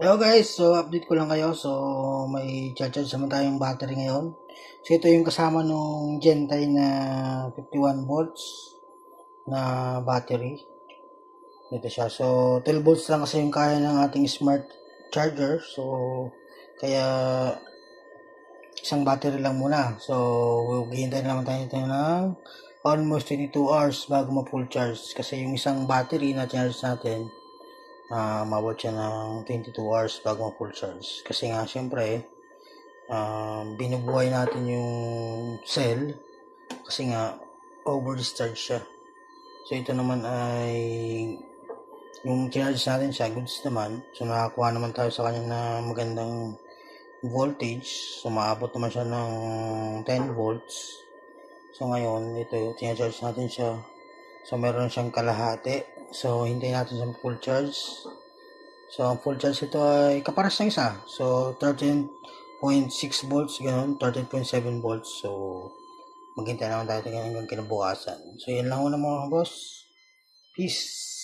Hello guys, so update ko lang kayo. So may charge naman tayong battery ngayon. So ito yung kasama nung Gentile na 51 volts na battery. Ito siya. So 12 volts lang kasi yung kaya ng ating smart charger. So kaya isang battery lang muna. So hihintay naman tayo ito ng almost 22 hours bago ma-full charge. Kasi yung isang battery na charge natin uh, mabot siya ng 22 hours bago ma-full charge. Kasi nga, syempre, um, binubuhay natin yung cell kasi nga, over-discharge siya. So, ito naman ay yung charge natin siya, goods naman. So, nakakuha naman tayo sa kanya na magandang voltage. So, maabot naman siya ng 10 volts. So, ngayon, ito, tinacharge natin siya. So, meron siyang kalahati. So, hintayin natin sa full charge. So, ang full charge ito ay kaparas ng isa. So, 13.6 volts, ganun. 13.7 volts. So, maghintay naman tayo hanggang kinabukasan. So, yan lang muna mga boss. Peace!